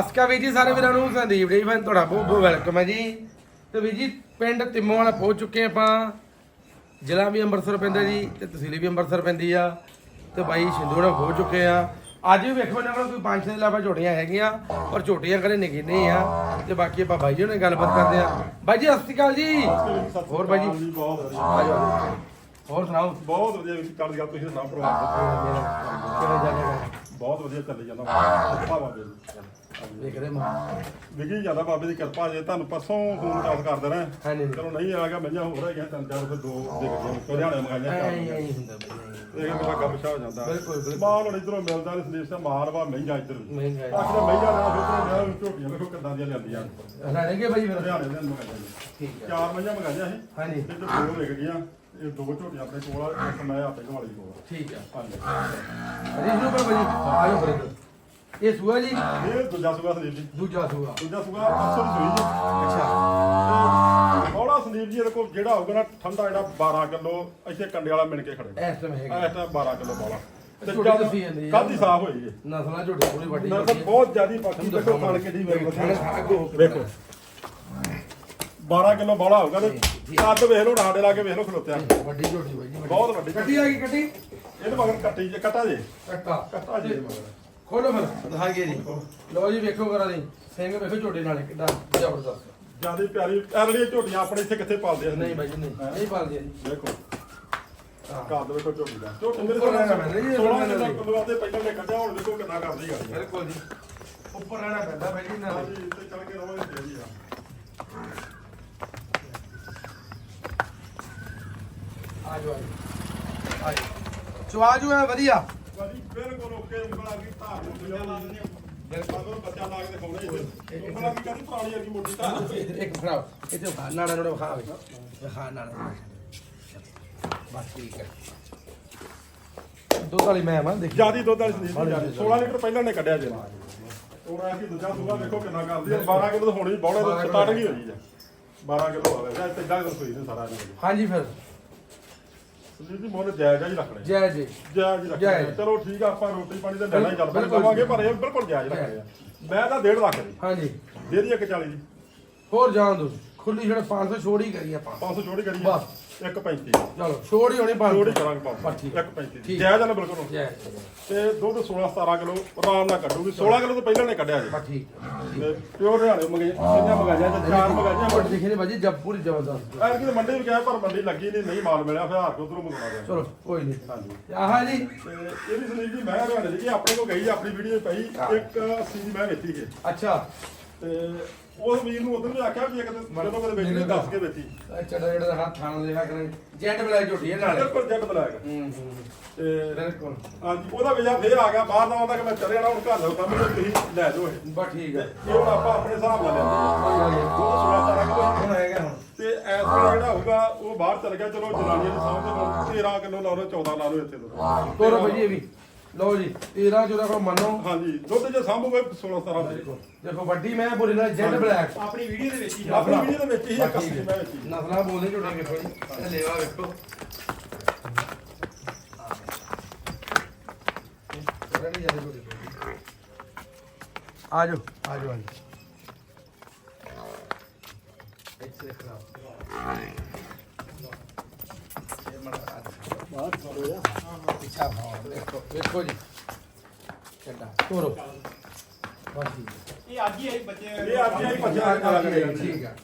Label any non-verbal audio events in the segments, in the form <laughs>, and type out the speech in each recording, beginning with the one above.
ਅਸਕਾ ਵੀ ਜੀ ਸਾਰੇ ਵੀਰਾਂ ਨੂੰ ਸੰਦੀਪ ਜੀ ਫੈਨ ਤੁਹਾਡਾ ਬਹੁਤ ਬਹੁਤ ਵੈਲਕਮ ਹੈ ਜੀ। ਤੇ ਵੀ ਜੀ ਪਿੰਡ ਤਿੰਮੋ ਵਾਲਾ ਪਹੁੰਚ ਚੁੱਕੇ ਆਪਾਂ। ਜ਼ਿਲ੍ਹਾ ਵੀ ਅੰਮ੍ਰਿਤਸਰ ਪੈਂਦਾ ਜੀ ਤੇ ਤਹਿਸੀਲ ਵੀ ਅੰਮ੍ਰਿਤਸਰ ਪੈਂਦੀ ਆ। ਤੇ ਬਾਈ ਸਿੰਧੂ ਨਾਲ ਪਹੁੰਚ ਚੁੱਕੇ ਆ ਅੱਜ ਵੀ ਵੇਖੋ ਇਹਨਾਂ ਕੋਲ ਕੋਈ ਪੰਜ ਛੇ ਲਾਵਾ ਝੋਟੀਆਂ ਹੈਗੀਆਂ ਪਰ ਝੋਟੀਆਂ ਕਰੇ ਨਿੱਕੀ ਨਹੀਂ ਆ। ਤੇ ਬਾਕੀ ਆਪਾਂ ਬਾਈ ਜੀ ਨਾਲ ਗੱਲਬਾਤ ਕਰਦੇ ਆ ਬਾਈ ਜੀ ਸਤਿ ਸ਼੍ਰੀ ਅਕਾਲ ਜੀ। ਹੋਰ ਬਾਈ ਜੀ? ਬਹੁਤ ਵਧੀਆ ਹੋਰ ਸੁਣਾਓ? ਬਹੁਤ ਵਧੀਆ ਵੀ ਕਰ ਦਿਆ ਤੁਸੀਂ ਸੁਣਾ ਪ੍ਰੋਗਰਾਮ ਕਿਵੇਂ ਚੱਲੇਗਾ ਬਹੁਤ ਵਧੀਆ ਚੱਲੀ ਜਾਂਦਾ। ਦੀ ਮਾਂ। ਵਿਗੀ ਜਾਂਦਾ ਬਾਬੇ ਦੀ ਕਿਰਪਾ ਜੇ ਤੁਹਾਨੂੰ ਪਰਸੋਂ ਫੋਨ ਕਾਲ ਕਰ ਦੇਣਾ ਹਾਂਜੀ ਚਲੋ ਨਹੀਂ ਆ ਗਿਆ ਮਈਆਂ ਹੋਰ ਹੈਗੀਆਂ ਤਿੰਨ ਚਾਰ ਫਿਰ ਦੋ ਦੇਖ ਗਏ ਲੁਧਿਆਣੇ ਮੰਗਾਈਆਂ ਚਾਰ ਐਂ ਹੀ ਹੁੰਦਾ ਬਈ ਇਹ ਮੇਰਾ ਛਾ ਹੋ ਜਾਂਦਾ। ਬਿਲਕੁਲ, ਬਿਲਕੁਲ। ਹੁਣ ਇਧਰੋਂ ਮਿਲਦਾ ਨਹੀਂ ਸੰਦੀਪ ਸਿੰਘ ਮਾਲ ਵਾ ਮਹਿੰਗਾ ਇੱਧਰ। ਹੈ। ਆਖਰ ਮਹਿੰਗਾ ਲੈਣਾ ਫਿਰ ਉਧਰੋਂ ਲਿਆ ਝੋਟੀਆਂ ਵੇਖੋ ਕਿੱਦਾਂ ਦੀਆਂ ਲਿਆਂਦੀਆਂ। ਰਹਿਣਗੇ ਬਾਈ ਫਿਰ। ਲੁਧਿਆਣੇ ਦੇ ਮੰਗਾਈਆਂ। ਜੀ। ਠੀਕ ਹੈ ਚਾਰ ਮਈਆਂ ਮੰਗਾਈਆਂ ਸੀ। ਹਾਂਜੀ ਇਹ ਤੋਂ ਦੋ ਵਿਕ ਗਈਆਂ ਇਹ ਦੋ ਝੋਟੀਆਂ ਆਪਣੇ ਕੋਲ ਆ ਇੱਕ ਮੈਂ ਆਪੇ ਘਵਾਲੀ ਕੋਲ। ਠੀਕ ਹੈ ਹਾਂਜੀ। ਅਜੀ ਨੂੰ ਬਾਈ ਆ ਜਾਓ ਫਿਰ। ਇਹ ਸੂਆ ਜੀ? ਇਹ ਦੂਜਾ ਸੁਗਾ ਸੰਦੀਪ ਜੀ। ਦੂਜਾ ਸੂਆ। ਦੂਜਾ ਸੁਗਾ ਅਕਸਰ ਸੂਈ ਜੀ। ਅੱਛਾ। ਬੋੜਾ ਸੰਦੀਪ ਜੀ ਇਹਦੇ ਕੋਲ ਜਿਹੜਾ ਹੋਊਗਾ ਨਾ ਠੰਡਾ ਜਿਹੜਾ 12 ਕਿਲੋ ਇੱਥੇ ਕੰਡੇ ਵਾਲਾ ਮਿਣ ਕੇ ਖੜੇ ਇਸ ਟਾਈਮ ਹੈਗਾ। ਇਸ ਟਾਈਮ 12 ਕਿਲੋ ਬੋਲਾ। ਤੇ ਝੋਟੀ ਦੱਸੀ ਜਾਂਦੀ ਹੈ। ਕੱਲ ਦੀ ਸਾਫ਼ ਹੋਈ ਜੀ ਨਸਲਾਂ ਝੋਟੀ ਪੂਰੀ ਵੱਡੀ ਨਸਲ ਝੋਟੀ ਹੈ। ਬਹੁਤ ਜ਼ਿਆਦੀ ਬਾਕੀ ਦੇਖੋ ਕਣ ਕਿੱਡੀ ਵੇਖ ਖਾਣੇ ਖਾ ਕੇ ਹੋ ਕੇ ਵੇਖੋ 12 ਕਿਲੋ ਬੋਲਾ ਹੋਊਗਾ ਤੇ ਕੱਦ ਵੇਖ ਲਓ ਰਾਡੇ ਲਾ ਕੇ ਵੇਖ ਲਓ ਖਲੋਤਿਆ। ਵੱਡੀ ਝੋਟੀ ਬਾਈ ਜੀ ਬਹੁਤ ਵੱਡੀ ਕੱਟੀ ਆ ਗਈ ਕੱਟੀ? ਇਹਦੇ ਮਗਰ ਕੱਟੀ ਜੇ ਕੱਟਾ ਜੇ? ਕੱਟਾ। ਕੱਟਾ ਜੇ ਇਹਦੇ ਮਗਰ। ਖੋਲੋ ਫਿਰ। ਦਿਖਾਈਏ ਜੀ ਲਓ ਜੀ ਵੇਖੋ ਕਰਾ ਦੀ ਸਿੰਘ ਵੇਖੋ ਝੋਟੀ ਨਾਲ ਕਿੱਡਾ ਜ਼ਬਰਦਸਤ। ਜਿਆਦੀ ਪਿਆਰੀ ਐਰਲੀਆਂ ਝੋਟੀਆਂ ਆਪਣੇ ਇੱਥੇ ਕਿੱਥੇ ਪਾਲਦੇ ਆ? ਨਹੀਂ ਬਾਈ ਜੀ ਨਹੀਂ। ਨਹੀਂ ਪਾਲਦੀ ਜੀ। ਦੇਖੋ ਕੱਦ ਵੇਖੋ ਝੋਟੀ ਦਾ। ਝੋਟੀ ਮੇਰੇ ਉੱਪਰ ਰਹਿਣਾ ਪੈਂਦਾ ਜੀ, 16 ਉੱਪਰ ਕਿਲੋ ਕਿਲੋ ਪਹਿਲਾਂ ਨੇ ਕੱਢਿਆ ਹੁਣ ਦੇਖੋ ਕਿੰਨਾ ਕਰਦੀ ਗਾੜੀ ਬਿਲਕੁਲ ਜੀ। ਉੱਪਰ ਰਹਿਣਾ ਪੈਂਦਾ ਬਾਈ ਜੀ ਨਾਲ। ਹਾਂਜੀ ਇੱਥੇ ਚੱਲ ਕੇ ਆ। ਆ ਆ ਜੂ ਹੈ ਵਧੀਆ। ਬਿਲਕੁਲ। ਓਕੇ ਉਂਗਲਾਂ ਕੀ ਧਾਰ ਨੂੰ ਬਿਲਕੁਲ ਲਾ ਦਿੰਦੇ ਬਿਲਕੁਲ ਬੱਚਾ ਲਾ ਕੇ ਦਿਖਾਉਣਾ ਇੱਥੇ ਉਂਗਲਾਂ ਕੀ ਕਹਿੰਦੀ ਪੁਰਾਣੀ ਵਰਗੀ ਮੋਟੀ ਧਾਰ ਇੱਕ ਫੜਾਓ ਇਹ ਤੇ ਖਾ ਨਾੜਾ ਨੋੜਾ ਖਾ ਵੇ। ਖਾ ਨਾੜਾ ਬਸ ਠੀਕ ਹੈ। ਦੁੱਧ ਵਾਲੀ ਮੈਂ ਮਾਂ ਦੇਖੀ। ਜਿਆਦੀ ਦੁੱਧ ਵਾਲੀ ਸੰਦੀਪ ਦੀ ਜਿਆਦੀ। 16 ਲੀਟਰ ਪਹਿਲਾਂ ਨੇ ਕੱਢਿਆ ਜੇ। ਉਹ ਆ ਕਿ ਦੂਜਾ ਸੂਆ ਵੇਖੋ ਕਿੰਨਾ ਕਰਦੀ ਹੈ। 12 ਕਿਲੋ ਤਾਂ ਹੋਣੀ ਬੌੜੇ ਤੋਂ ਸਟਾਰਟਿੰਗ ਹੀ ਹੋਈ ਜੀ 12 ਕਿਲੋ ਜਾ ਸਾਰਾ ਜੀ ਹਾਂਜੀ ਫਿਰ। ਸੰਦੀਪ ਜੀ ਮੁੱਲ ਜਾਇਜ਼ ਹੀ ਰੱਖਣੇ। ਜੈ ਜੀ। ਜਾਇਜ਼ ਰੱਖਣੇ ਜਾਇਜ਼। ਚਲੋ ਠੀਕ ਆ ਆਪਾਂ ਰੋਟੀ ਪਾਣੀ ਤਾਂ ਲੈਣਾ ਹੀ ਬਿਲਕੁਲ। ਪਾਵਾਂਗੇ ਪਰ ਇਹ ਬਿਲਕੁਲ ਜਾਇਜ਼ ਰੱਖਣੇ ਆ। ਮੈਂ ਤਾਂ 1.5 ਲੱਖ ਦੀ। ਹਾਂਜੀ। ਦੇ ਦੀ 140 ਦੀ। ਹੋਰ ਜਾਣ ਦੋ ਖੁੱਲੀ ਛੜ 500 ਛੋੜ ਹੀ ਕਰੀ ਆਪਾਂ। 500 ਛੋੜੀ ਕਰੀਏ। ਬਸ। 135 ਚਲੋ ਛੋੜ ਹੀ ਹੋਣੀ 500 ਛੋੜੀ ਕਰਾਂਗੇ 500 ਬਸ ਠੀਕ 135 ਠੀਕ। ਜਾਇਜ਼ ਆ ਨਾ ਬਿਲਕੁਲ। ਜੈ ਤੇ ਦੁੱਧ 16 17 ਕਿਲੋ ਆਰਾਮ ਨਾਲ ਕੱਢੂਗੀ। 16 ਕਿਲੋ ਤੋਂ ਪਹਿਲਾਂ ਨੇ ਕੱਢਿਆ ਜੀ ਬਸ ਠੀਕ ਤੇ ਪਿਓਰ ਹਰਿਆਣੇ ਮੰਗੇ ਕਿੰਨੀਆਂ ਮੰਗਾਈਆਂ ਤੇ ਚਾਰ ਮੰਗਾਈਆਂ ਬਟ ਦਿਖੇ ਨੇ ਬਾਜੀ ਜਬ ਪੂਰੀ ਜ਼ਬਰਦਸਤ। ਐਰ ਕਿ ਮੰਡੀ ਵੀ ਗਿਆ ਪਰ ਮੰਡੀ ਲੱਗੀ ਨਹੀਂ ਨਹੀਂ ਮਾਲ ਮਿਲਿਆ ਫਿਰ ਹਾਰ ਕੇ ਉਧਰੋਂ ਮੰਗਵਾ ਲਿਆ। ਚਲੋ ਕੋਈ ਨਹੀਂ ਹਾਂਜੀ। ਆਹ ਜੀ। ਤੇ ਇਹ ਵੀ ਸੁਨੀਲ ਜੀ ਮੈਂ ਹਰਿਆਣੇ ਦੀ ਆਪਣੇ ਕੋਲ ਗਈ ਆਪਣੀ ਵੀਡੀਓ ਪਈ ਇੱਕ 80 ਦੀ ਮੈਂ ਵੇਚੀ ਸੀ। ਅੱਛਾ। ਤੇ ਉਸ ਵੀਰ ਨੂੰ ਉਧਰ ਵੀ ਆਖਿਆ ਵੀ ਇੱਕ ਦਿਨ ਜਦੋਂ ਕਦੇ ਵੇਚੀ ਦੱਸ ਕੇ ਵੇਚੀ। ਚੜਾ ਜਿਹੜਾ ਹੱਥ ਥਾਣ ਦੇਖਾ ਕਰੇ। ਜੈਟ ਬਲਾ ਝੋਟੀ ਹੈ ਨਾਲੇ। ਬਿਲਕੁਲ ਜੱਟ ਬਲਾਕ। ਹੂੰ ਹੂੰ ਤੇ ਬਿਲਕੁਲ। ਹਾਂਜੀ ਉਹਦਾ ਵੀਜ਼ਾ ਫੇਰ ਆ ਗਿਆ। ਬਾਹਰ ਦਾ ਆਉਂਦਾ ਕਿ ਮੈਂ ਚਲੇ ਜਾਣਾ ਹੁਣ ਘਰ ਦਾ ਕੰਮ ਹੀ ਤੁਸੀਂ ਲੈ ਜਾਓ ਇਹ। ਬਸ ਠੀਕ ਹੈ। ਇਹ ਹੁਣ ਆਪਾਂ ਆਪਣੇ ਹਿਸਾਬ ਨਾਲ ਲੈਂਦੇ ਹਾਂ। ਕੋਈ ਗੱਲ ਨਹੀਂ ਉਹ 16 17 ਕਿਲੋ ਹੁਣ ਆਏਗਾ ਹੁਣ। ਤੇ ਐਸ ਵੇਲੇ ਜਿਹੜਾ ਹੋਊਗਾ ਉਹ ਬਾਹਰ ਚਲ ਗਿਆ। ਚਲੋ ਜਨਾਨੀਆਂ ਦੇ ਸਾਹਮਣੇ 13 ਕਿਲੋ ਲਾ ਲਓ 14 ਲਾ ਲਓ ਇੱਥੇ ਤੋਂ। ਤੋਰੋ ਭਾਜੀ ਇਹ ਵੀ। ਲਓ ਜੀ 13 14 ਕੋਲ ਮੰਨੋ। ਹਾਂਜੀ ਦੁੱਧ ਜੇ ਸਾਂਭੋਗੇ 16 17 ਦੇ। ਦੇਖੋ ਵੱਡੀ ਮੈਂ ਬੁਰੀ ਨਾਲ ਜੈਟ ਬਲੈਕ। ਆਪਣੀ ਵੀਡੀਓ ਦੇ ਵਿੱਚ ਹੀ ਆਪਣੀ ਵੀਡੀਓ ਦੇ ਵਿੱਚ ਹੀ ਇੱਕ ਅੱਸੀ ਮੈਂ ਵਿੱਚ ਹੀ ਨਸਲਾਂ ਬੋਲਦੇ ਝੋਟੇ ਵੇਖੋ ਜੀ ਇਹ ਲੇਵਾ ਵੇਖੋ। ਰਣੀ ਜਾਂਦੇ ਝੋਟੇ ਆ ਜਾਓ ਆ ਜਾਓ ਆ ਜਾਓ। ਇੱਥੇ ਖਰਾਬ ਇਹ ਮੜਾ ਬਾਹਰ ਚਲੋ ਯਾ ਪਿੱਛਾ ਭਾਵ ਵੇਖੋ ਵੇਖੋ ਜੀ। ਚੱਡਾ ਤੋਰੋ ਬਸ ਠੀਕ ਹੈ ਇਹ ਅੱਜ ਹੀ ਆਈ ਬੱਚੇ। ਇਹ ਅੱਜ ਹੀ ਕੇ ਠੀਕ ਆ।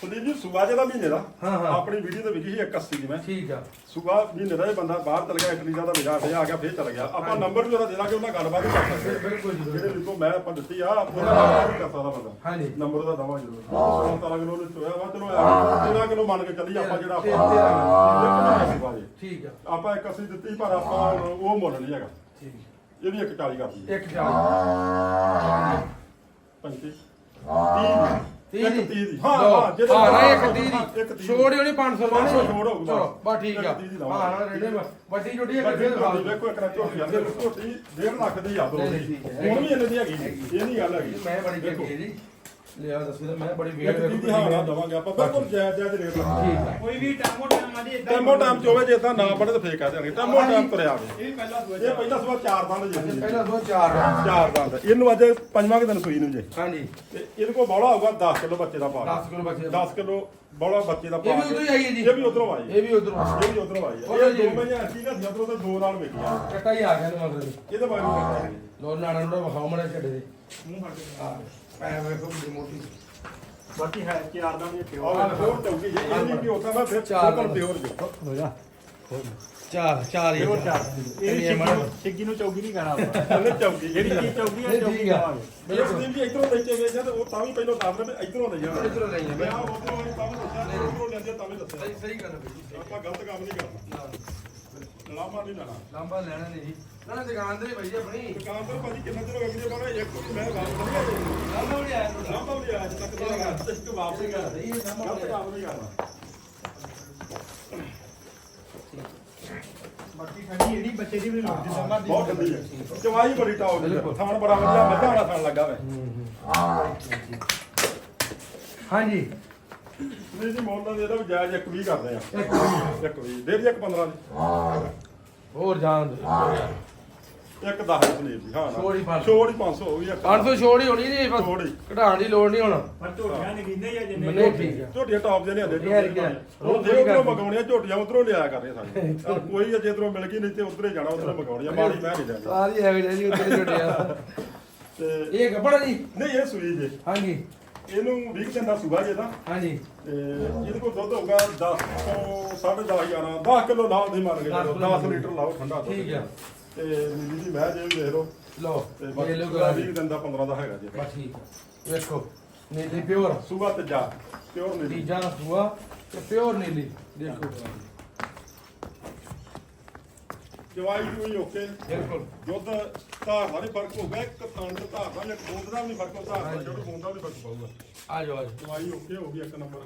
ਸੰਦੀਪ ਜੀ ਸੁਬਾ ਜਿਹਦਾ ਮਹੀਨੇ ਦਾ ਹਾਂ, ਹਾਂ। ਆਪਣੀ ਵੀਡੀਓ ਦੇ ਵਿੱਚ ਹੀ 81 ਦੀ ਮੈਂ। ਠੀਕ ਆ। ਸੁਬਾ ਮਹੀਨੇ ਦਾ ਇਹ ਬੰਦਾ ਬਾਹਰ ਚਲ ਗਿਆ ਇਟਲੀ ਦਾ ਵੀਜ਼ਾ ਫੇ ਆ ਗਿਆ ਫੇਰ ਚਲ ਗਿਆ। ਆਪਾਂ ਨੰਬਰ ਵੀ ਉਹਦਾ ਦੇ ਦਾਂਗੇ ਉਹਨਾਂ ਗੱਲਬਾਤ ਵੀ ਕਰ ਸਕਦੇ ਹਾਂ। ਬਿਲਕੁਲ। ਜੀ ਜਿਹੜੇ। ਵਿੱਚੋਂ ਮੈਂ ਆਪਾਂ ਦਿੱਤੀ ਆ ਉਹਦਾ ਨਾਮ ਵੀ ਕਰ ਸਕਦਾ ਬੰਦਾ। ਹਾਂਜੀ। ਨੰਬਰ ਉਹਦਾ ਦਵਾਂ ਜਰੂਰ। 16 17 ਕਿਲੋ ਨੇ ਚੋਇਆ ਵਾ ਚਲੋ ਯਾਰ 13 ਕਿਲੋ ਮੰਨ ਕੇ ਚੱਲੀ ਆਪਾਂ ਜਿਹੜਾ ਆਪਾਂ ਤੇਰਾਂ ਠੀਕ ਆ। ਆਪਾਂ 81 ਦਿੱਤੀ ਪਰ ਆਪਾਂ ਉਹ ਮੁੱਲ ਨਹੀਂ ਹੈਗਾ। ਠੀਕ ਇਹ ਵੀ 140 ਕਰਦੀ ਹੈ ਇੱਕ ਚਾਲੀ। 35 30 ਤੀਹ ਦੀ। ਇੱਕ ਤੀਹ ਦੀ। ਹਾਂ। ਹਾਂ ਜਿਹਦੇ ਹਾਂ ਨਾ ਇੱਕ ਹਾਂ, ਤੀਹ ਇੱਕ ਦੀ। ਤੀਹ ਛੋੜ ਹੀ ਹੋਣੀ 500 ਪੰਜ ਸੌ ਛੋੜ ਹੋਊਗਾ। ਚਲੋ ਬਸ ਠੀਕ ਆ। ਇੱਕ। ਹਾਂ ਹਾਂ ਰੇੜੇ ਵੱਡੀ ਝੋਟੀ ਹੈ ਵੱਡੀ ਕੱਢੇ ਦਿਖਾ ਇੱਕ ਨਾ ਝੋਟੀ ਆ ਝੋਟੀ 1.5 ਲੱਖ ਦੀ ਆ ਦੋ। ਹੁਣ ਵੀ ਇਹਨਾਂ ਦੀ ਹੈਗੀ ਇਹ ਨਹੀਂ ਗੱਲ ਹੈਗੀ। ਮੈਂ ਬੜੀ ਚੰਗੀ ਜੀ। ਲਿਆ ਦੱਸੋ ਤਾਂ ਮੈਂ ਬੜੀ ਵੇਟ ਚੀਜ਼ ਦੀ ਹਾਲਾ ਦਵਾਂਗੇ ਆਪਾਂ ਬਿਲਕੁਲ ਜਾਇਜ਼ ਜਾਇਜ਼ ਰੇਟ ਹੈ। ਕੋਈ ਵੀ ਟਾਮੋ ਟਾਮ ਆਦੀ ਇਦਾਂ ਟੈਮੋ ਟਾਈਮ ਚ ਹੋਵੇ ਜੇ ਤਾਂ ਨਾ ਬਣੇ ਤਾਂ ਫੇਕ ਆ ਜਾਣਗੇ ਟੈਮੋ ਟਾਈਮ ਤੁਰਿਆ ਆਵੇ। ਇਹ ਪਹਿਲਾ ਦੂਜਾ ਇਹ ਪਹਿਲਾ ਸਵਾ ਚਾਰ ਦੰਦ ਜੀ ਪਹਿਲਾਂ ਦੋ ਚਾਰ ਦਾ। ਚਾਰ ਦੰਦ ਇਹਨੂੰ ਅੱਜ ਪੰਜਵਾਂ ਕੁ ਦਿਨ ਸੂਈ ਨੂੰ ਜੇ? ਹਾਂਜੀ। ਤੇ ਇਹਦੇ ਕੋਲ ਬੌਲਾ ਹੋਊਗਾ 10 ਕਿਲੋ ਬੱਚੇ ਦਾ ਪਾ 10 ਕਿਲੋ ਬੱਚੇ ਦਾ 10 ਕਿਲੋ ਬੌਲਾ ਬੱਚੇ ਦਾ ਪਾ ਇਹ ਵੀ ਉਧਰੋਂ ਹੀ ਆਈ ਹੈ ਜੀ। ਇਹ ਵੀ ਉਧਰੋਂ ਆਈ ਇਹ ਵੀ ਉਧਰੋਂ ਇਹ ਵੀ ਉਧਰੋਂ ਆਈ ਇਹ ਜੀ। ਦੋ ਮਹੀਨੇ ਅੱਛੀ ਦਾ ਸੀ ਉਧਰੋਂ ਤੇ ਦੋ ਨਾਲ ਵੇਖੀਆਂ ਕੱਟਾ ਹੀ ਆ ਗਿਆ ਨੇ ਮਗਰ। ਇਹਦੇ ਬਾਰੇ ਨੂੰ ਲੋ ਨਾਣਾ ਨੂੰ ਵਿਖਾਓ ਮੜਾ ਛੱਡੇ ਦੇ ਮੂੰਹ ਹਟ ਗਿਆ ਆ ਪੈ ਵੇਖੋ ਬੜੀ ਮੋਟੀ। ਬਾਕੀ ਹੈ ਚਾਰ ਦਾ ਵੀ ਪਿਓ ਆਹ ਹੋਰ ਚੌਕੀ ਜੀ ਇਹ ਨਹੀਂ ਕਿ ਉਤਾਂ ਮੈਂ ਫਿਰ ਬਿਲਕੁਲ। ਪਿਓਰ ਜੋ ਹੋ ਜਾ। ਚਾਰ ਚਾਰ ਹੀ ਪਿਓ ਚਾਰ। ਇਹ ਛਿੱਗੀ ਨੂੰ ਚੌਗੀ ਨਹੀਂ ਕਹਿਣਾ ਉਹਨੇ <laughs> ਚੌਕੀ ਜਿਹੜੀ ਚੀਜ਼ ਚੌਗੀ ਹੈ ਚੌਗੀ ਆ। ਕਹਾਂਗੇ ਇਹ ਸੰਦੀਪ ਜੀ ਇਧਰੋਂ ਲੈ ਕੇ ਗਏ ਜਦ ਉਹ ਤਾਂ ਵੀ ਪਹਿਲਾਂ ਰਹੇ ਵੀ ਇਧਰੋਂ ਲੈ ਜਾਣਾ ਇਧਰੋਂ ਲਈ ਮੈਂ ਆ ਆ ਉਧਰੋਂ ਤਾਂ ਵੀ ਦੱਸਿਆ ਉਧਰੋਂ ਲੈਂਦੇ ਤਾਂ ਵੀ ਦੱਸਿਆ। ਸਹੀ ਗੱਲ ਹੈ ਬਈ। ਆਪਾਂ ਗਲਤ ਕੰਮ ਨਹੀਂ ਕਰਨਾ। ਲਾਮਾ ਨਹੀਂ ਲੈਣਾ। ਲੰਬਾ ਲੈਣਾ ਨਹੀਂ। ਨਾ ਨਾ ਦੁਕਾਨ ਤੇ ਭਾਈ ਆਪਣੀ। ਦੁਕਾਨ ਤੇ ਭਾਜੀ ਕਿੰਨਾ ਚਿਰ ਹੋ ਗਿਆ ਕਿ ਬਣਾ ਇੱਕ ਵੀ ਮੈਂ ਵਾਪਸ ਨਹੀਂ ਆਇਆ। ਲੰਬਾ ਵੀ ਆਇਆ ਤੁਹਾਡਾ। ਲਾਮਾ ਵੀ ਅੱਜ ਤੱਕ ਤਾਂ ਇੱਕ ਵਾਪਸ ਨਹੀਂ ਕਰਦਾ ਸਹੀ ਹੈ ਲੰਬਾ ਗਲਤ ਕੰਮ ਨਹੀਂ ਕਰਨਾ ਬਾਕੀ ਠੰਡੀ ਜਿਹੜੀ ਬੱਚੇ ਦੀ ਵੀ ਲੋੜ ਜਿੰਨਾ ਮਰਜ਼ੀ ਬਹੁਤ ਠੰਡੀ ਹੈ। ਚਵਾਈ ਬੜੀ ਟਾਉ ਦੀ ਬਿਲਕੁਲ। ਥਾਣ ਬੜਾ ਵਧੀਆ ਮੱਝਾਂ ਵਾਲਾ ਥਾਣ ਲੱਗਾ ਵੇ। ਹਾਂਜੀ। ਨਹੀਂ ਜੀ ਮੋਲ ਦਾ ਇਹਦਾ ਵੀ ਜਾਇਜ਼ ਇੱਕ ਵੀ ਕਰਦੇ ਆ। ਇੱਕ ਮਿੰਟ। ਇੱਕ ਵੀ ਦੇ ਦੀ ਇੱਕ 15 ਦੀ। ਹੋਰ ਜਾਣ ਦਿਓ। ਇੱਕ 10 ਦੀ ਪਨੀਰ ਦੀ ਹਾਂ ਛੋੜ ਹੀ ਪੰਜ ਸੌ। ਛੋੜ ਹੀ 500 ਹੋ ਗਈ ਇੱਕ 500 ਛੋੜ ਹੀ ਹੋਣੀ ਜੀ ਬਸ ਛੋੜ ਹੀ। ਦੀ ਲੋੜ ਨਹੀਂ ਹੁਣ। ਪਰ ਝੋਟੀਆਂ ਨਗੀਂਦੇ ਹੀ ਆ ਜਿੰਨੇ ਮਨੇ ਠੀਕ ਆ। ਝੋਟੀਆਂ ਟੌਪ ਦੇ ਲਿਆਂਦੇ ਇਹ ਹੈ ਕਿ ਹੈ। ਹੁਣ ਜੇ ਉਧਰੋਂ ਮਗਾਉਣੀਆਂ ਝੋਟੀਆਂ ਉਧਰੋਂ ਲਿਆਇਆ ਸਾਡੀਆਂ ਚੱਲ ਕੋਈ ਜੇ ਇਧਰੋਂ <laughs> ਮਿਲ ਗਈ ਨਹੀਂ ਤੇ ਉਧਰੇ ਜਾਣਾ ਉਧਰੋਂ ਮਗਾਉਣੀਆਂ। ਮਾੜੀ ਮੈਂ ਨਹੀਂ ਜਾਣੀ ਸਾਰੀ ਜੀ ਉੱਤੇ <laughs> ਤੇ ਇਹ ਗੱਬੜਾ ਜੀ? ਨਹੀਂ ਇਹ ਸੂਈ ਜੇ। ਹਾਂਜੀ। ਇਹਨੂੰ 20 ਦਿਨ ਦਾ ਸੂਗਾ ਜੇ ਦਾ ਹਾਂਜੀ। ਤੇ ਇਹਦੇ ਕੋਲ ਦੁੱਧ ਹੋਊਗਾ 10 ਤੋਂ 10.5 11 10 ਕਿਲੋ ਲਾਓ ਦੀ ਮੰਨ ਕੇ ਦਸ ਚਲੋ ਕਿਲੋ 10 ਲੀਟਰ ਲਾਓ ਠੰਡਾ ਦੁੱਧ। ਠੀਕ ਆ। ਤੇ ਨੀਲੀ ਜੀ ਮੈਂ ਜੇ ਵੀ ਦੇਖ ਲਓ। ਲਓ ਇਹ ਬਾਕੀ ਲੋ 20 ਦਿਨ ਦਾ 15 ਦਾ ਹੈਗਾ ਜੀ। ਬਸ ਠੀਕ ਆ। ਵੇਖੋ ਨੀਲੀ ਪਿਓਰ। ਸੂਗਾ ਤੇ ਜਾ ਪਿਓਰ ਨੀਲੀ। ਤੀਜਾ ਸੂਆ ਤੇ ਪਿਓਰ ਨੀਲੀ। ਦੇਖੋ। ਜਵਾਈ ਕੋਈ ਓਕੇ। ਬਿਲਕੁਲ। ਦੁੱਧ ਧਾਰ ਦਾ ਵੀ ਫ਼ਰਕ ਹੋਊਗਾ ਇੱਕ ਥਣ ਤੇ ਧਾਰ ਦਾ ਇੱਕ ਬੂੰਦ ਦਾ ਵੀ ਫ਼ਰਕ ਹੋਊਗਾ ਧਾਰ ਦਾ ਜਿਹੜਾ ਬੂੰਦ ਦਾ ਵੀ ਫ਼ਰਕ ਪਊਗਾ। ਆ ਜਾਓ ਆ ਜਾਓ। ਦਵਾਈ ਓਕੇ ਹੋ ਗਈ ਇੱਕ ਨੰਬਰ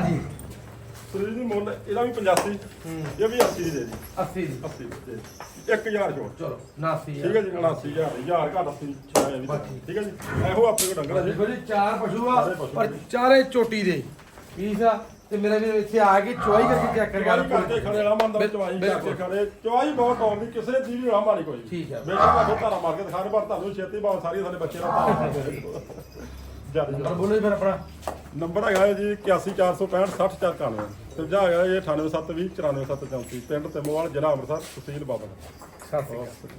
ਹਾਂਜੀ। ਸਰੀਰ ਦੀ ਮੁੱਲ ਇਹਦਾ ਵੀ 85 ਹੂੰ। ਇਹ ਵੀ 80 ਦੀ ਦੇ ਦੀ 80 ਦੀ। 80 ਦੇ ਦੀ 1000 ਛੋੜ ਚਲੋ 89 ਠੀਕ ਹੈ ਜੀ 89000 1000 ਘੱਟ 80 ਛਾਇਆ ਵੀ ਬਸ ਠੀਕ। ਠੀਕ ਹੈ ਜੀ ਇਹੋ ਆਪਣੇ ਕੋਲ ਡੰਗਰ ਹੈ ਦੇਖੋ ਜੀ ਚਾਰ ਪਸ਼ੂ ਆ ਸਾਰੇ ਪਸ਼ੂ ਪਰ ਚਾਰੇ ਚੋਟੀ ਦੇ। ਠੀਕ ਆ? ਤੇ ਮੇਰਾ ਵੀ ਇੱਥੇ ਆ ਕੇ ਚੁਆਈ ਕਰਕੇ ਚੈੱਕ ਕਰਕੇ ਕਰ ਖੜੇ ਰਾਮਾਂ ਦਾ ਬਿਲ- ਚਵਾਈ ਬਿਲਕੁਲ। ਕਰਕੇ ਖੜੇ। ਚਵਾਈ ਬਹੁਤ ਆਉਂਦੀ ਕਿਸੇ ਦੀ ਵੀ ਰਾਮਾਂ ਨਹੀਂ ਕੋਈ ਠੀਕ ਹੈ। ਬੇਸ਼ੱਕ ਤੁਹਾਡੇ ਧਾਰਾ ਮਾਰ ਕੇ ਦਿਖਾਣ ਪਰ ਤੁਹਾਨੂੰ ਛੇਤੀ ਬਾਤ ਸਾਰੀ ਸਾਡੇ ਬੱਚੇ ਦਾ ਧਾਰਾ ਮਾਰ ਕੇ ਬੋਲੋ ਜੀ ਫਿਰ ਆਪਣਾ। ਨੰਬਰ ਹੈਗਾ ਹੈ ਜੀ 81465 60491 ਦੂਜਾ ਹੈਗਾ ਇਹ 98720 94734 ਪਿੰਡ ਤੇ ਮੋਵਾਲ ਜ਼ਿਲ੍ਹਾ ਅੰਮ੍ਰਿਤਸਰ, ਤਹਿਸੀਲ ਬਾਬਾ। ਸਤਿ ਸ਼੍ਰੀ ਅਕਾਲ।